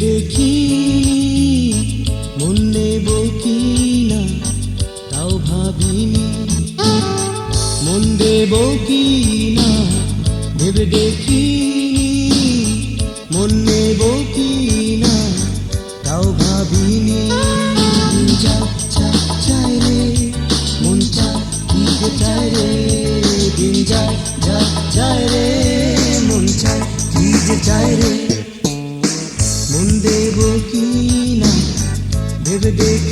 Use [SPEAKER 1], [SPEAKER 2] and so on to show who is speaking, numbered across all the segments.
[SPEAKER 1] দেখি, মন নেব কি না তাও ভাবিনি। মন দেব কি না ভেবে দেখি মন নেব কি না তাও ভাবিনি। যা যা চাই রে, মন কি যে চায় রে, দিন যায় যা যায় রে, মন কি যে চায় রে। দেব কি না? ভেবে দেখি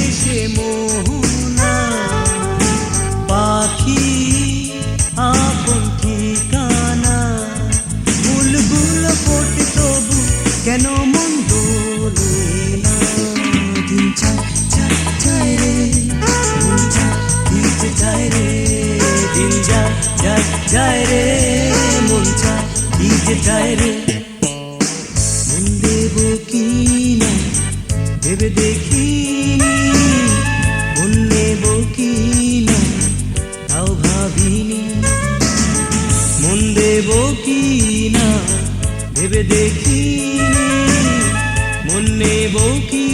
[SPEAKER 1] সে মোহনা। পাখি, আপন ঠিকানা। ফুলগুল ফোটে তবু কেন মন দোলে না? রে। মন চায় দিতে যায় রে। ভেবে দেখি। মনে বৌকি